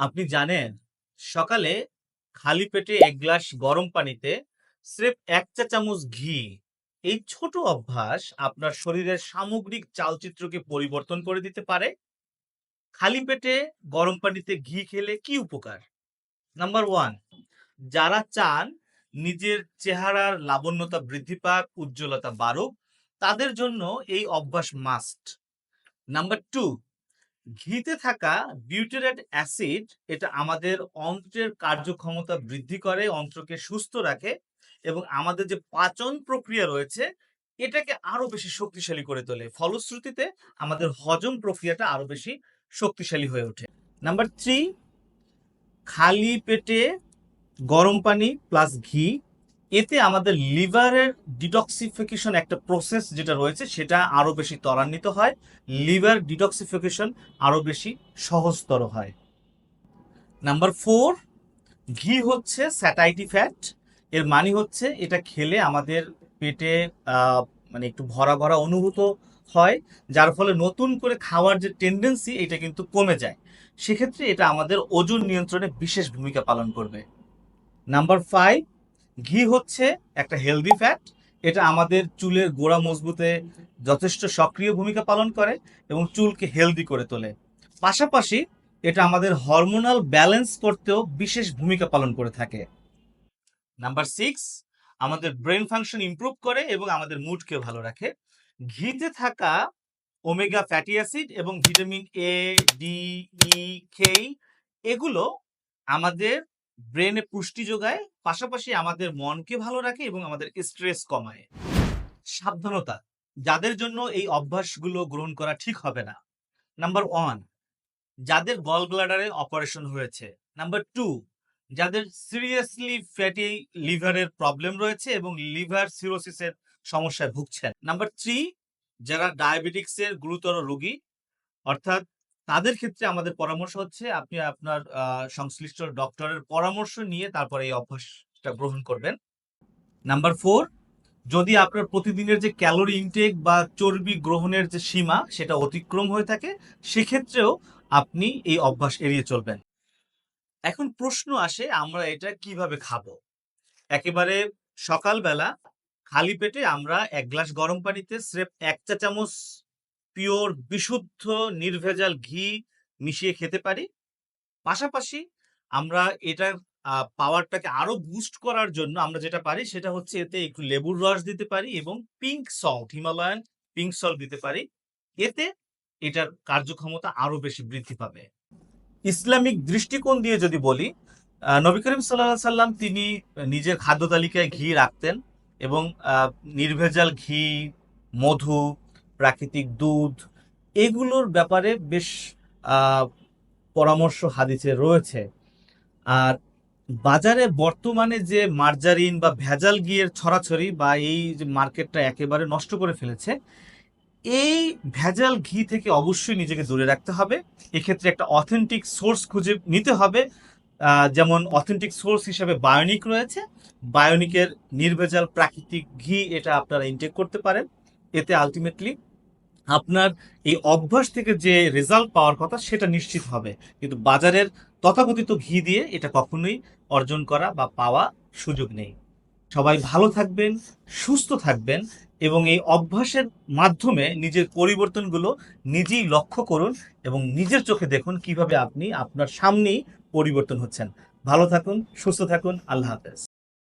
আপনি জানেন, সকালে খালি পেটে এক গ্লাস গরম পানিতে স্রেফ এক চা চামচ ঘি, এই ছোট অভ্যাস আপনার শরীরের সামগ্রিক চালচিত্রকে পরিবর্তন করে দিতে পারে। খালি পেটে গরম পানিতে ঘি খেলে কি উপকার? নাম্বার ওয়ান, যারা চান নিজের চেহারার লাবণ্যতা বৃদ্ধি পাক, উজ্জ্বলতা বাড়ুক, তাদের জন্য এই অভ্যাস মাস্ট। নাম্বার টু ঘিতে থাকা বিউটেরেট অ্যাসিড এটা আমাদের অন্ত্রের কার্যক্ষমতা বৃদ্ধি করে, অন্ত্রকে সুস্থ রাখে এবং আমাদের যে পাচন প্রক্রিয়া রয়েছে, এটাকে আরও বেশি শক্তিশালী করে তোলে। ফলশ্রুতিতে আমাদের হজম প্রক্রিয়াটা আরও বেশি শক্তিশালী হয়ে ওঠে। নাম্বার থ্রি খালি পেটে গরম পানি প্লাস ঘি এতে আমাদের লিভারের ডিটক্সিফিকেশন একটা প্রসেস যেটা রয়েছে, সেটা আরও বেশি ত্বরান্বিত হয়। লিভার ডিটক্সিফিকেশন আরও বেশি সহজতর হয়। নাম্বার ফোর, ঘি হচ্ছে স্যাটাইটি ফ্যাট। এর মানে হচ্ছে এটা খেলে আমাদের পেটে মানে একটু ভরা ভরা অনুভূত হয়, যার ফলে নতুন করে খাওয়ার যে টেন্ডেন্সি এটা কিন্তু কমে যায়। সেক্ষেত্রে এটা আমাদের ওজন নিয়ন্ত্রণে বিশেষ ভূমিকা পালন করবে। নাম্বার ফাইভ ঘি হচ্ছে একটা হেলদি ফ্যাট এটা আমাদের চুলের গোড়া মজবুতে যথেষ্ট সক্রিয় ভূমিকা পালন করে এবং চুলকে হেলদি করে তোলে। পাশাপাশি এটা আমাদের হরমোনাল ব্যালেন্স করতেও বিশেষ ভূমিকা পালন করে থাকে। নাম্বার সিক্স আমাদের ব্রেন ফাংশন ইমপ্রুভ করে এবং আমাদের মুডকে ভালো রাখে। ঘিতে থাকা ওমেগা ফ্যাটি অ্যাসিড এবং vitamin A D E K এগুলো আমাদের ব্রেনে পুষ্টি যোগায়, পাশাপাশি আমাদের মনকে ভালো রাখে এবং আমাদের স্ট্রেস কমায়। সাবধানতা, যাদের জন্য এই অভ্যাসগুলো গ্রহণ করা ঠিক হবে না। নাম্বার ওয়ান, যাদের গল ব্লাডারে অপারেশন হয়েছে। নাম্বার টু, যাদের সিরিয়াসলি ফ্যাটি লিভারের প্রবলেম রয়েছে এবং লিভার সিরোসিসের সমস্যায় ভুগছেন। নাম্বার থ্রি, যারা ডায়াবেটিক্সের গুরুতর রোগী, অর্থাৎ তাদের ক্ষেত্রে আমাদের পরামর্শ হচ্ছে, আপনি আপনার সংশ্লিষ্ট ডক্টরের পরামর্শ নিয়ে তারপরে এই অভ্যাসটা গ্রহণ করবেন। নাম্বার ফোর, যদি আপনার প্রতিদিনের যে ক্যালোরি ইনটেক বা চর্বি গ্রহণের যে সীমা, সেটা অতিক্রম হয়ে থাকে, সেক্ষেত্রেও আপনি এই অভ্যাস এড়িয়ে চলবেন। এখন প্রশ্ন আসে, আমরা এটা কীভাবে খাব? একেবারে সকালবেলা খালি পেটে আমরা এক গ্লাস গরম পানিতে স্রেফ এক চা চামচ পিওর, বিশুদ্ধ, নির্ভেজাল ঘি মিশিয়ে খেতে পারি। পাশাপাশি আমরা এটার পাওয়ারটাকে আরও বুস্ট করার জন্য আমরা যেটা পারি সেটা হচ্ছে এতে একটু লেবুর রস দিতে পারি এবং pink salt Himalayan pink salt দিতে পারি। এতে এটার কার্যক্ষমতা আরও বেশি বৃদ্ধি পাবে। ইসলামিক দৃষ্টিকোণ দিয়ে যদি বলি নবী করিম সাল্লাহ সাল্লাম তিনি নিজের খাদ্য তালিকায় ঘি রাখতেন এবং নির্ভেজাল ঘি, মধু প্রাকৃতিক দুধ, এগুলোর ব্যাপারে বেশ পরামর্শ হাদিসে রয়েছে। আর বাজারে বর্তমানে যে মার্জারিন বা ভেজাল ঘিয়ের ছড়াছড়ি বা এই যে মার্কেটটা একেবারে নষ্ট করে ফেলেছে, এই ভেজাল ঘি থেকে অবশ্যই নিজেকে দূরে রাখতে হবে। এক্ষেত্রে একটা অথেন্টিক সোর্স খুঁজে নিতে হবে। যেমন অথেন্টিক সোর্স হিসেবে বায়োনিক রয়েছে। বায়োনিকের নির্ভেজাল প্রাকৃতিক ঘি এটা আপনারা ইনটেক করতে পারেন। এতে আলটিমেটলি আপনার এই অভ্যাস থেকে যে রেজাল্ট পাওয়ার কথা সেটা নিশ্চিত হবে। কিন্তু বাজারের তথাকথিত ঘি দিয়ে এটা কখনোই অর্জন করা বা পাওয়া সুযোগ নেই। সবাই ভালো থাকবেন, সুস্থ থাকবেন এবং এই অভ্যাসের মাধ্যমে নিজের পরিবর্তনগুলো নিজেই লক্ষ্য করুন এবং নিজের চোখে দেখুন কীভাবে আপনি আপনার সামনেই পরিবর্তন হচ্ছেন। ভালো থাকুন, সুস্থ থাকুন, আল্লাহ হাফেজ।